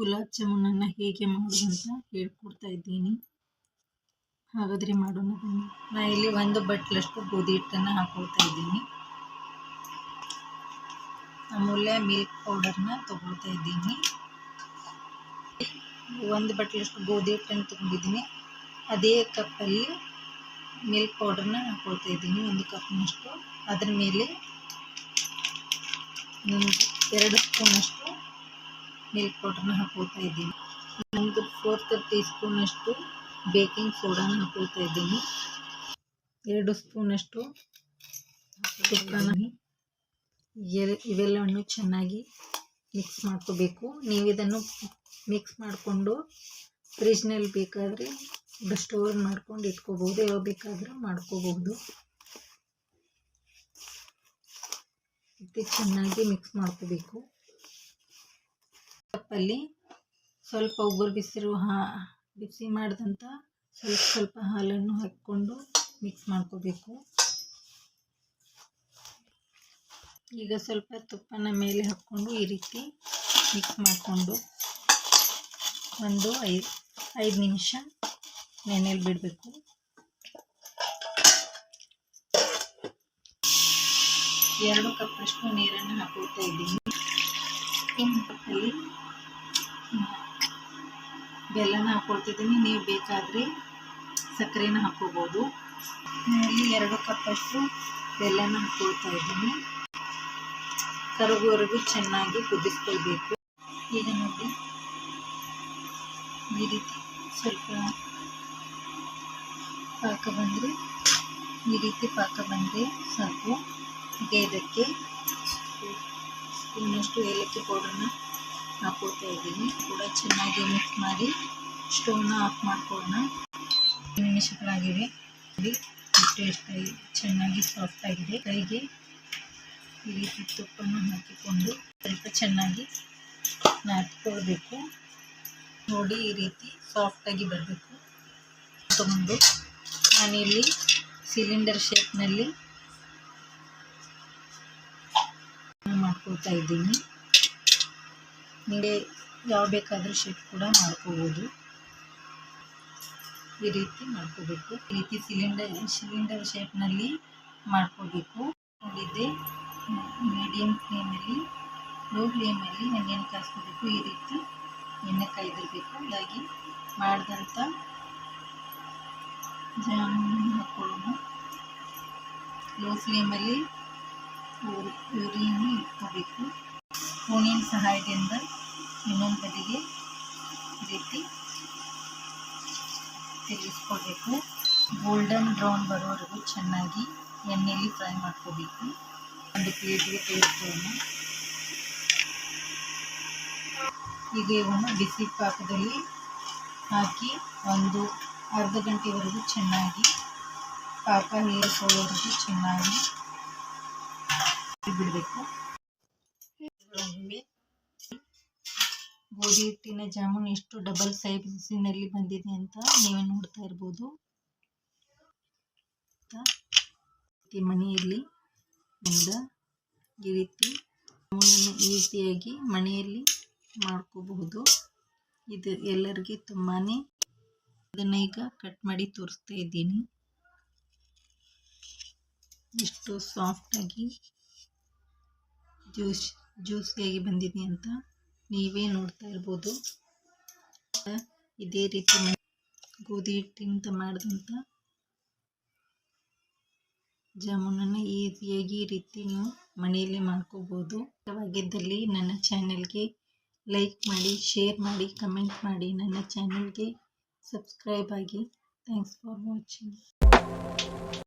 ಗುಲಾಬ್ ಜಾಮೂನನ್ನು ಹೇಗೆ ಅಂತ ಹೇಳ್ಕೊಡ್ತಾ ಇದ್ದೀನಿ. ಹಾಗಾದರೆ ಮಾಡೋಣ ಬನ್ನಿ. ನಾನು ಇಲ್ಲಿ ಒಂದು ಬಟ್ಲಷ್ಟು ಗೋಧಿ ಹಿಟ್ಟನ್ನು ಹಾಕೊಳ್ತಾ ಇದ್ದೀನಿ. ಅಮೂಲ್ಯ ಮಿಲ್ಕ್ ಪೌಡರ್ನ ತಗೊಳ್ತಾ ಇದ್ದೀನಿ. ಒಂದು ಬಟ್ಲಷ್ಟು ಗೋಧಿ ಹಿಟ್ಟನ್ನು ತೊಗೊಂಡಿದ್ದೀನಿ ಅದೇ ಕಪ್ಪಲ್ಲಿ ಮಿಲ್ಕ್ ಪೌಡರ್ನ ಹಾಕೊಳ್ತಾ ಇದ್ದೀನಿ. ಒಂದು ಕಪ್ನಷ್ಟು. ಅದರ ಮೇಲೆ ಎರಡು ಸ್ಪೂನಷ್ಟು ಮಿಲ್ಕ್ ಪೌಡರ್ನ ಹಾಕೋತಾ ಇದ್ದೀನಿ. ಒಂದು ಫೋರ್ತ್ ಟೀ ಸ್ಪೂನಷ್ಟು ಬೇಕಿಂಗ್ ಸೋಡಾನ ಹಾಕೊಳ್ತಾ ಇದ್ದೀನಿ. ಎರಡು ಸ್ಪೂನಷ್ಟು ತುಪ್ಪನ ಇವೆಲ್ಲವನ್ನು ಚೆನ್ನಾಗಿ ಮಿಕ್ಸ್ ಮಾಡ್ಕೋಬೇಕು. ನೀವು ಇದನ್ನು ಮಿಕ್ಸ್ ಮಾಡಿಕೊಂಡು ಫ್ರಿಜ್ನಲ್ಲಿ ಬೇಕಾದರೆ ಸ್ಟೋರ್ ಮಾಡ್ಕೊಂಡು ಇಟ್ಕೋಬೋದು. ಯಾವ ಬೇಕಾದರೂ ಮಾಡ್ಕೋಬಹುದು ಚೆನ್ನಾಗಿ ಮಿಕ್ಸ್ ಮಾಡ್ಕೋಬೇಕು. ಕಪ್ಪಲ್ಲಿ ಸ್ವಲ್ಪ ಉಗುರು ಬಿಸಿರು ಹಾ, ಬಿಸಿ ಮಾಡಿದಂಥ ಸ್ವಲ್ಪ ಸ್ವಲ್ಪ ಹಾಲನ್ನು ಹಾಕ್ಕೊಂಡು ಮಿಕ್ಸ್ ಮಾಡ್ಕೋಬೇಕು. ಈಗ ಸ್ವಲ್ಪ ತುಪ್ಪನ ಮೇಲೆ ಹಾಕ್ಕೊಂಡು ಈ ರೀತಿ ಮಿಕ್ಸ್ ಮಾಡಿಕೊಂಡು ಒಂದು ಐದು ಐದು ನಿಮಿಷ ನೆನೆಯಲ್ಲಿ ಬಿಡಬೇಕು. ಎರಡು ಕಪ್ಪಷ್ಟು ನೀರನ್ನು ಹಾಕೋತಾ ಇದ್ದೀನಿ. ಇನ್ನು ಕಪ್ಪಲ್ಲಿ ಬೆಲ್ಲನ ಹಾಕ್ಕೊಳ್ತಿದ್ದೀನಿ ನೀವು ಬೇಕಾದರೆ ಸಕ್ಕರೆನ ಹಾಕ್ಕೋಬೋದು. ಇಲ್ಲಿ ಎರಡು ಕಪ್ಪಷ್ಟು ಬೆಲ್ಲನ ಹಾಕ್ಕೊಳ್ತಾ ಇದ್ದೀನಿ. ಕರಗುವರೆಗೂ ಚೆನ್ನಾಗಿ ಕುದಿಸ್ಕೊಳ್ಬೇಕು. ಈಗ ನೋಡಿ, ಈ ರೀತಿ ಸ್ವಲ್ಪ ಪಾಕ ಬಂದರೆ, ಈ ರೀತಿ ಪಾಕ ಬಂದರೆ ಸಾಕು. ಈಗ ಇದಕ್ಕೆ ಸ್ಪೂನಷ್ಟು ಏಲಕ್ಕಿ ಪೌಡರ್ನ ಹಾಕೋತಾ ಇದ್ದೀನಿ. ಕೂಡ ಚೆನ್ನಾಗಿ ಮಿಕ್ಸ್ ಮಾಡಿ ಸ್ಟವ್ನ ಆಫ್ ಮಾಡ್ಕೊಳ್ಳೋಣ. ನಿಮಿಷಗಳಾಗಿವೆ. ಟೇಸ್ಟ್ ಚೆನ್ನಾಗಿ ಸಾಫ್ಟ್ ಆಗಿದೆ. ಕೈಗೆ ಈ ರೀತಿ ತುಪ್ಪನ ಹಾಕಿಕೊಂಡು ಸ್ವಲ್ಪ ಚೆನ್ನಾಗಿ ನಾದ್ಕೊಳ್ಬೇಕು. ನೋಡಿ, ಈ ರೀತಿ ಸಾಫ್ಟಾಗಿ ಬರಬೇಕು. ತಗೊಂಡು ನಾನಿಲ್ಲಿ ಸಿಲಿಂಡರ್ ಶೇಪ್ನಲ್ಲಿ ಮಾಡ್ಕೊಳ್ತಾ ಇದ್ದೀನಿ. ನಿಮಗೆ ಯಾವ ಬೇಕಾದರೂ ಶೇಪ್ ಕೂಡ ಮಾಡ್ಕೋಬೋದು. ಈ ರೀತಿ ಮಾಡ್ಕೋಬೇಕು. ಈ ರೀತಿ ಸಿಲಿಂಡರ್ ಸಿಲಿಂಡರ್ ಶೇಪ್ನಲ್ಲಿ ಮಾಡ್ಕೋಬೇಕು. ನೋಡಿದ್ದೆ ಮೀಡಿಯಮ್ ಫ್ಲೇಮಲ್ಲಿ ಲೋ ಫ್ಲೇಮಲ್ಲಿ ಎಣ್ಣೆಯನ್ನು ಕಾಯಿಸ್ಕೋಬೇಕು. ಈ ರೀತಿ ಎಣ್ಣೆ ಕಾಯ್ದಿರಬೇಕು. ಹಾಗಾಗಿ ಮಾಡಿದಂಥ ಜಾಮೂನು ಹಾಕ್ಕೊಳ್ಳೋಣ ಲೋ ಫ್ಲೇಮಲ್ಲಿ ಉರಿಯನ್ನು ಇಟ್ಕೋಬೇಕು. ಫೋನಿನ ಸಹಾಯದಿಂದ ಇನ್ನೊಂದು ಬದಿಗೆ ರೀತಿ ತಿರುಗಿಸ್ಕೋಬೇಕು ಗೋಲ್ಡನ್ ಬ್ರೌನ್ ಬರೋವರೆಗೂ ಚೆನ್ನಾಗಿ ಎಣ್ಣೆಯಲ್ಲಿ ಫ್ರೈ ಮಾಡ್ಕೋಬೇಕು. ಒಂದು ಪ್ಲೇಟಿಗೆ ತೆಗೆದುಕೊಳ್ಳೋಣ ಈಗ ಇವನ್ನು ಬಿಸಿ ಪಾಕದಲ್ಲಿ ಹಾಕಿ ಒಂದು ಅರ್ಧ ಗಂಟೆವರೆಗೂ ಚೆನ್ನಾಗಿ ಪಾಕ ಹೀರಿಕೊಳ್ಳೋವರೆಗೂ ಚೆನ್ನಾಗಿ ಬಿಡಬೇಕು. ಗೋಧಿ ಹಿಟ್ಟಿನ ಜಾಮೂನ್ ಎಷ್ಟು ಡಬಲ್ ಸೈಜಿನಲ್ಲಿ ಬಂದಿದೆ ಅಂತ ನೀವೇ ನೋಡ್ತಾ ಇರ್ಬೋದು. ಮನೆಯಲ್ಲಿ ಈ ರೀತಿ ಜಾಮೂನನ್ನು ಈಸಿಯಾಗಿ ಮನೆಯಲ್ಲಿ ಮಾಡ್ಕೋಬಹುದು. ಇದು ಎಲ್ಲರಿಗೆ ತುಂಬಾ ಅದನ್ನು ಈಗ ಕಟ್ ಮಾಡಿ ತೋರಿಸ್ತಾ ಇದ್ದೀನಿ. ಎಷ್ಟು ಸಾಫ್ಟಾಗಿ ಜ್ಯೂಸ್ ಜ್ಯೂಸಿಯಾಗಿ ಬಂದಿದೆ ಅಂತ ನೀವೇ ನೋಡ್ತಾ ಇರ್ಬೋದು. ಇದೇ ರೀತಿ ಗೋಧಿ ಹಿಟ್ಟಿನಿಂದ ಮಾಡಿದಂಥ ಜಾಮೂನನ್ನು ಈಸಿಯಾಗಿ ಈ ರೀತಿ ನೀವು ಮನೆಯಲ್ಲೇ ಮಾಡ್ಕೋಬೋದು. ಇಷ್ಟವಾಗಿದ್ದಲ್ಲಿ ನನ್ನ ಚಾನೆಲ್ಗೆ ಲೈಕ್ ಮಾಡಿ, ಶೇರ್ ಮಾಡಿ, ಕಮೆಂಟ್ ಮಾಡಿ. ನನ್ನ ಚಾನೆಲ್ಗೆ ಸಬ್ಸ್ಕ್ರೈಬ್ ಆಗಿ. Thanks for watching.